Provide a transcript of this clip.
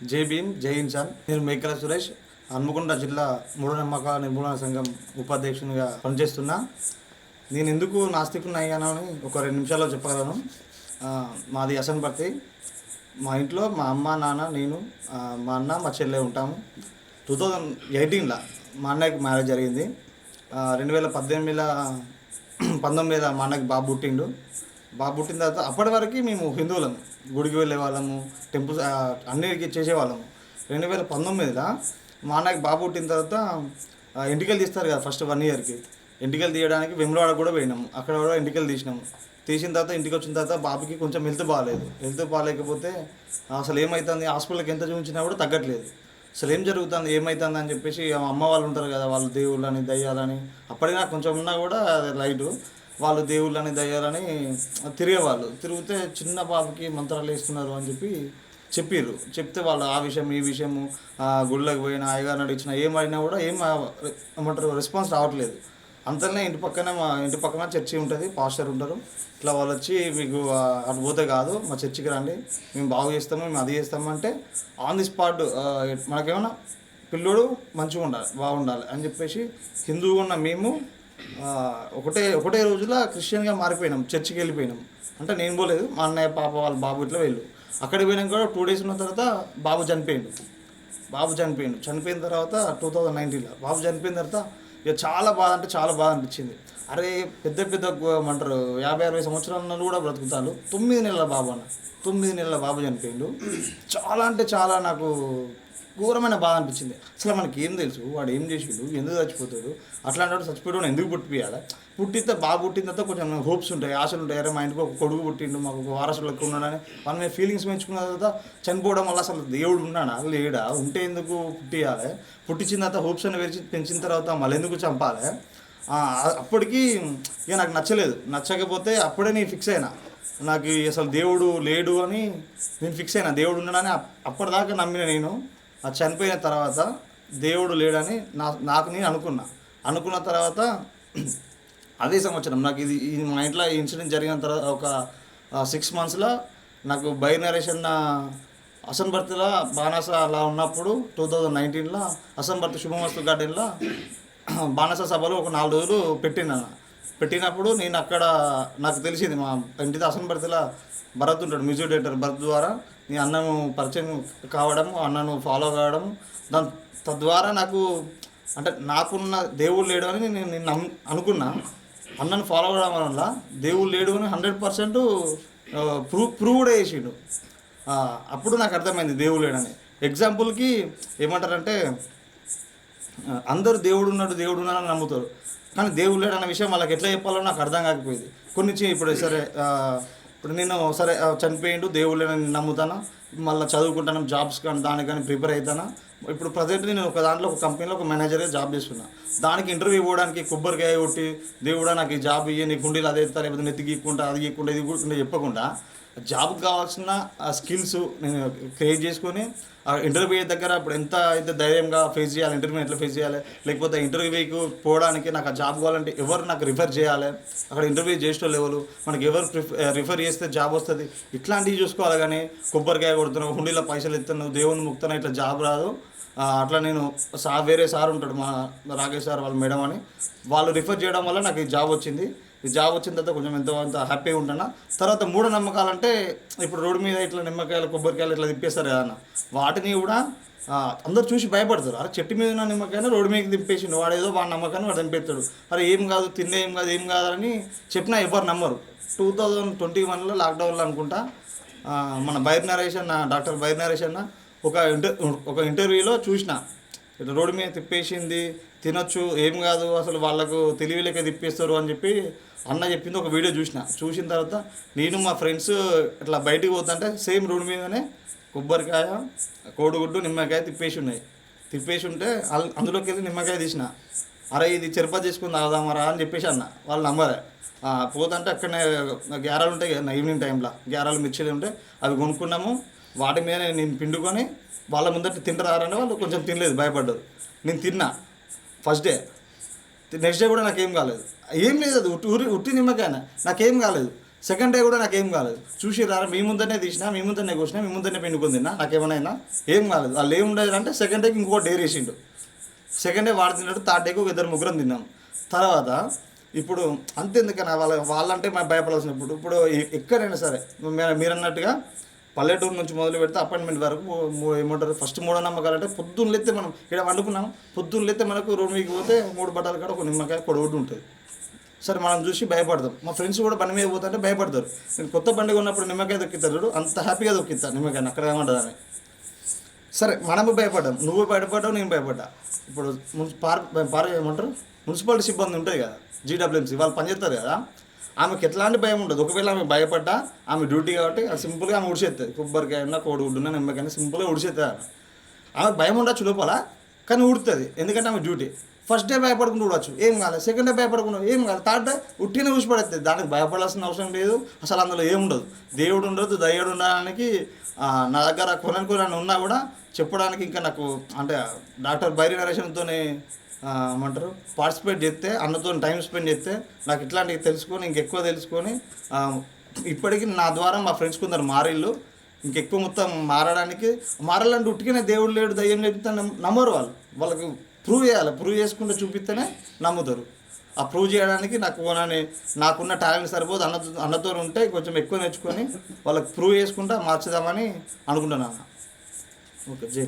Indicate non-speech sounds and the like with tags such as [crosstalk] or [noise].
జై భీమ్ జై ఇన్సాన్. నేను మేకల సురేష్ హన్మకొండ జిల్లా మూఢనమ్మక నిర్మూలన సంఘం ఉపాధ్యక్షునిగా పనిచేస్తున్నా. నేను ఎందుకు నాస్తికుని అయ్యానని ఒక రెండు నిమిషాల్లో చెప్పగలను. మాది అసన్పర్తి మా ఇంట్లో మా అమ్మ నాన్న నేను మా అన్న మా చెల్లె ఉంటాము. టూ థౌజండ్ ఎయిటీన్లో మా అన్నయ్యకి మ్యారేజ్ జరిగింది. రెండు వేల పద్దెనిమిదిలో [clears throat] పంతొమ్మిదిలో మా అన్నకి బాబు పుట్టిండు. బాబు పుట్టిన తర్వాత అప్పటి వరకు మేము హిందువులం. గుడికి వెళ్ళే వాళ్ళము టెంపుల్స్ అన్నిటికీ చేసేవాళ్ళము. రెండు వేల పంతొమ్మిదిలో మా అన్నకి బాబు పుట్టిన తర్వాత ఎంటికలు తీస్తారు కదా ఫస్ట్ వన్ ఇయర్కి. ఎంటికలు తీయడానికి వెములవాడ కూడా పోయినాము. అక్కడ కూడా ఎంటికలు తీసినాము. తీసిన తర్వాత ఇంటికి వచ్చిన తర్వాత బాబుకి కొంచెం హెల్త్ బాగాలేదు. హెల్త్ బాగాలేకపోతే అసలు ఏమవుతుంది హాస్పిటల్కి ఎంత చూపించినా కూడా తగ్గట్లేదు. అసలు ఏం జరుగుతుంది ఏమవుతుంది అని చెప్పేసి అమ్మ వాళ్ళు ఉంటారు కదా వాళ్ళు దేవుళ్ళని దయ్యాలని అప్పటికి నాకు కొంచెం ఉన్నా కూడా లైటు. వాళ్ళు దేవుళ్ళని దయ్యాలని తిరిగేవాళ్ళు. తిరిగితే చిన్న పాపకి మంత్రాలు వేస్తున్నారు అని చెప్పి చెప్పిర్రు. చెప్తే వాళ్ళు ఆ విషయం ఈ విషయము గుళ్ళకి పోయిన అయ్యగారిని అడిగిన ఏం అడిగినా కూడా ఏం ఏమంటారు రెస్పాన్స్ రావట్లేదు. అంతలోనే ఇంటి పక్కనే మా ఇంటి పక్కన చర్చి ఉంటుంది పాస్టర్ ఉంటారు. ఇట్లా వాళ్ళు వచ్చి మీకు ఆ, అటు పోతే కాదు మా చర్చికి రండి మేము బాగు చేస్తాము మేము అది చేస్తాము అంటే ఆన్ ది స్పాట్ మనకేమన్నా పిల్లోడు మంచిగా ఉండాలి బాగుండాలి అని చెప్పేసి హిందువుగా ఉన్న మేము ఒకటే ఒకటే రోజులో క్రిస్టియన్గా మారిపోయినాం చర్చికి వెళ్ళిపోయినాం. అంటే నేను పోలేదు మా అన్నయ్య పాప వాళ్ళ బాబు ఇట్లా వెళ్ళు. అక్కడికి పోయినాక కూడా టూ డేస్ ఉన్న తర్వాత బాబు చనిపోయిండు. బాబు చనిపోయిండు. చనిపోయిన తర్వాత టూ థౌజండ్ నైన్టీన్లో బాబు చనిపోయిన తర్వాత ఇక చాలా బాధ అంటే చాలా బాధ అనిపించింది. అరే పెద్ద పెద్ద అంటారు యాభై అరవై సంవత్సరాల కూడా బ్రతుకుతారు. తొమ్మిది నెలల బాబు అన్న. తొమ్మిది నెలల బాబు చనిపోయిండు. చాలా అంటే చాలా నాకు ఘోరమైన బాధ అనిపించింది. అసలు మనకి ఏం తెలుసు? వాడు ఏం చేసిండు? ఎందుకు చచ్చిపోతాడు? అట్లాంటి వాడు చచ్చిపోయాడు ఎందుకు పుట్టిపియాలి పుట్టితే బాగా పుట్టిన తర్వాత కొంచెం హోప్స్ ఉంటాయి ఆశలు ఉంటాయి. అరే మా ఇంటికి ఒక కొడుకు పుట్టిండు మాకు ఒక వారసులు ఎక్కువ ఉన్నాడని మన మీద ఫీలింగ్స్ పెంచుకున్న తర్వాత చనిపోవడం వల్ల అసలు దేవుడు ఉన్నాడా? లేడా? ఉంటే ఎందుకు పుట్టియాలి? పుట్టించిన తర్వాత హోప్స్ అని పెంచి పెంచిన తర్వాత మళ్ళీ ఎందుకు చంపాలి? అప్పటికి ఇక నాకు నచ్చలేదు. నచ్చకపోతే అప్పుడే నేను ఫిక్స్ అయినా. నాకు అసలు దేవుడు లేడు అని నేను ఫిక్స్ అయినా. దేవుడు ఉన్నాడని అప్పటిదాకా నమ్మిన నేను. ఆ చనిపోయిన తర్వాత దేవుడు లేడని నా నాకు నేను అనుకున్నా. అనుకున్న తర్వాత అదే సంవత్సరం నాకు ఇది ఇది మా ఇంట్లో ఈ ఇన్సిడెంట్ జరిగిన తర్వాత ఒక సిక్స్ మంత్స్లో నాకు బైనరేషన్ నరేషన్ అసంబర్తిలో బాణాస అలా ఉన్నప్పుడు టూ థౌజండ్ నైన్టీన్లో అసంబర్తి శుభమస్తు గార్డెన్లో బాణస సభలో ఒక నాలుగు రోజులు పెట్టిన. పెట్టినప్పుడు నేను అక్కడ నాకు తెలిసింది మా ఇంటి అసంబర్తిలో భరత్ ఉంటాడు మ్యూజిక్ డైరెక్టర్ భరత్ ద్వారా. నీ అన్నను పరిచయం కావడం అన్నను ఫాలో కావడం దాని తద్వారా నాకు అంటే నాకున్న దేవుడు లేడు అని నేను నేను నమ్ము అనుకున్నా. అన్నను ఫాలో అవడం వల్ల దేవుడు లేడు అని హండ్రెడ్ పర్సెంట్ ప్రూవ్ ప్రూవ్ కూడా చేసిండు. అప్పుడు నాకు అర్థమైంది దేవుడు లేడని ఎగ్జాంపుల్కి ఏమంటారంటే అందరూ దేవుడు ఉన్నాడు దేవుడు ఉన్నాడని నమ్ముతారు. కానీ దేవుడు లేడు అన్న విషయం వాళ్ళకి ఎట్లా చెప్పాలో నాకు అర్థం కాకపోయింది. కొన్ని ఇప్పుడు సరే ఇప్పుడు నేను సరే చనిపోయిండు దేవుళ్ళని నమ్ముతాను? మళ్ళీ చదువుకుంటాను? జాబ్స్ కానీ దానికి కానీ ప్రిపేర్ అవుతాను? ఇప్పుడు ప్రజెంట్ నేను ఒక దాంట్లో ఒక కంపెనీలో ఒక మేనేజర్గా జాబ్ చేస్తున్నా. దానికి ఇంటర్వ్యూ ఇవ్వడానికి కొబ్బరికాయ కొట్టి దేవుడా నాకు ఈ జాబ్ ఇయ్యి నీ గుండీలు అదే ఇస్తా లేకపోతే నెత్తి గీక్కుంటా అది గీక్కుంటా ఇది గీక్కుంటా చెప్పకుండా జాబ్కి కావాల్సిన ఆ స్కిల్స్ నేను క్రియేట్ చేసుకొని ఆ ఇంటర్వ్యూ దగ్గర ఇప్పుడు ఎంత అయితే ధైర్యంగా ఫేస్ చేయాలి ఇంటర్వ్యూ ఎట్లా ఫేస్ చేయాలి లేకపోతే ఇంటర్వ్యూకి పోవడానికి నాకు ఆ జాబ్ కావాలంటే ఎవరు నాకు రిఫర్ చేయాలి? అక్కడ ఇంటర్వ్యూ చేసేటోళ్ళు ఎవరు? మనకి ఎవరు రిఫర్ చేస్తే జాబ్ వస్తుంది. ఇట్లాంటివి చూసుకోవాలి కానీ కొబ్బరికాయ కొడుతున్నావు హుండీలో పైసలు ఇస్తున్నావు దేవుని ముక్తున్నా ఇట్లా జాబ్ రాదు. అట్లా నేను సార్ వేరే సార్ ఉంటాడు మా రాకేష్ సార్ వాళ్ళ మేడం అని. వాళ్ళు రిఫర్ చేయడం వల్ల నాకు ఈ జాబ్ వచ్చింది. ఈ జాబ్ వచ్చిన తర్వాత కొంచెం ఎంతో అంత హ్యాపీగా ఉంటున్నా తర్వాత మూఢ నమ్మకాలంటే ఇప్పుడు రోడ్డు మీద ఇట్లా నిమ్మకాయలు కొబ్బరికాయలు ఇట్లా తిప్పేస్తారు కదా వాటిని కూడా అందరు చూసి భయపడతారు. అరే చెట్టు మీద ఉన్న నిమ్మకాయని రోడ్డు మీద దింపేసిండు వాడు ఏదో వాడి నమ్మకాన్ని వాడు దింపేస్తాడు అరే ఏం కాదు తిన్నే ఏం కాదు ఏం కాదని చెప్పినా ఎవరు నమ్మరు. టూ థౌజండ్ ట్వంటీ వన్లో లాక్డౌన్లో అనుకుంటా మన బైర్ నరేష్ అన్న డాక్టర్ బైర్ నరేష్ అన్న ఒక ఇంటర్ ఒక ఇంటర్వ్యూలో చూసిన రోడ్డు మీద తిప్పేసింది తినొచ్చు ఏం కాదు అసలు వాళ్ళకు తెలివిలేక తిప్పేస్తారు అని చెప్పి అన్న చెప్పింది ఒక వీడియో చూసిన. చూసిన తర్వాత నేను మా ఫ్రెండ్స్ ఇట్లా బయటికి పోతుంటే సేమ్ రోడ్డు మీదనే కొబ్బరికాయ కోడిగుడ్డు నిమ్మకాయ తిప్పేసి ఉన్నాయి. తిప్పేసి ఉంటే అందులోకి వెళ్ళి నిమ్మకాయ తీసిన. అరే ఇది చెరుపతి చేసుకుని తాగుదామరా అని చెప్పేసి అన్న. వాళ్ళు నమ్మరే పోతుంటే అక్కడనే గ్యారాలు ఉంటాయి కదా ఈవినింగ్ టైంలో గ్యారాలు మిర్చీలు ఉంటే అవి కొనుక్కున్నాము. వాటి మీద నేను పిండుకొని వాళ్ళ ముందట తింటారని వాళ్ళు కొంచెం తినలేదు భయపడ్డారు. నేను తిన్నా. ఫస్ట్ డే నెక్స్ట్ డే కూడా నాకేం కాలేదు. ఏం లేదు అది ఉట్టి ఉరి- ఉట్టి నిమ్మకాయన? నాకేం కాలేదు. సెకండ్ డే కూడా నాకేం కాలేదు. చూసి రారా మీ ముందరనే తీసినా మీ ముందరనే కూర్చున్నా మీ ముందరనే పిండుకొని తిన్నా నాకేమైనా అయినా ఏం కాలేదు. వాళ్ళు ఏం ఉండేది అంటే సెకండ్ డేకి ఇంకో డేర్ వేసిండు సెకండ్ డే వాడు తిన్నాడు థర్డ్ డేకి ఒక ఇద్దరు ముగ్గురం తిన్నాం. తర్వాత ఇప్పుడు అంతెందుకన్నా వాళ్ళ వాళ్ళంటే మేము భయపడాల్సిన ఇప్పుడు ఇప్పుడు ఎక్కడైనా సరే మీరు అన్నట్టుగా పల్లెటూరు నుంచి మొదలు పెడితే అపాయింట్మెంట్ వరకు ఏమంటారు? ఫస్ట్ మూడో నమ్మకాలు అంటే పొద్దున్న లేతే మనం ఇక్కడ వండుకున్నాం. పొద్దున్న లేతే మనకు రోడ్ మీకు పోతే మూడు బట్టాలు కాడ ఒక నిమ్మకాయ కొడగొట్టు ఉంటుంది. సరే మనం చూసి భయపడతాం. మా ఫ్రెండ్స్ కూడా బండి మీద పోతుంటే భయపడతారు. నేను కొత్త బండి ఉన్నప్పుడు నిమ్మకాయ దొక్కిస్తారు చూడు. అంత హ్యాపీగా దొక్కిస్తాను నిమ్మకాయ అక్కడ ఏమంటుందని సరే మనము భయపడ్డాం. నువ్వు భయపడ్డావు నేను భయపడ్డా. ఇప్పుడు మున్సి పార్క్ పార్క్ ఏమంటారు? మున్సిపాలిటీ సిబ్బంది ఉంటుంది కదా జీడబ్ల్యూఎంసీ. వాళ్ళు పనిచేస్తారు కదా. ఆమెకి ఎట్లాంటి భయం ఉండదు. ఒకవేళ ఆమె భయపడ్డా ఆమె డ్యూటీ కాబట్టి సింపుల్గా ఆమె ఉడిసేస్తుంది కొబ్బరికాయ ఉన్న కోడిగుడ్డు నిమ్మకాయ సింపుల్గా ఉడిసేస్తుంది ఆమె. భయం ఉండొచ్చు లోపల కానీ ఉడుతుంది ఎందుకంటే ఆమె డ్యూటీ. ఫస్ట్ డే భయపడకుండా ఉండొచ్చు ఏం కాదు సెకండ్ డే భయపడకుండా ఏం కాదు థర్డ్ డే ఉట్టిన ఊసిపడేస్తుంది దానికి భయపడాల్సిన అవసరం లేదు. అసలు అందులో ఏం ఉండదు. దేవుడు ఉండదు దయ్యుడు ఉండడానికి నా దగ్గర కొనని కొనని ఉన్నా కూడా చెప్పడానికి ఇంకా నాకు అంటే డాక్టర్ బైరి నరేషన్తోనే ఏమంటారు? పార్టిసిపేట్ చేస్తే అన్నతో టైం స్పెండ్ చేస్తే నాకు ఇట్లాంటివి తెలుసుకొని ఇంకెక్కువ తెలుసుకొని ఇప్పటికీ నా ద్వారా మా ఫ్రెండ్స్ కొందరు మారిళ్ళు. ఇంకెక్కువ మొత్తం మారడానికి మారాలంటే ఉట్టిగానే దేవుడు లేడు దయ్యం చెప్తే నమ్మరు వాళ్ళు. వాళ్ళకి ప్రూవ్ చేయాలి. ప్రూవ్ చేసుకుంటే చూపిస్తేనే నమ్ముతారు. ఆ ప్రూవ్ చేయడానికి నాకు ఓనని నాకున్న టాలెంట్ సరిపోదు. అన్న అన్నతో ఉంటే కొంచెం ఎక్కువ నేర్చుకొని వాళ్ళకి ప్రూవ్ చేసుకుంటా మార్చుదామని అనుకుంటున్నాను. ఓకే జై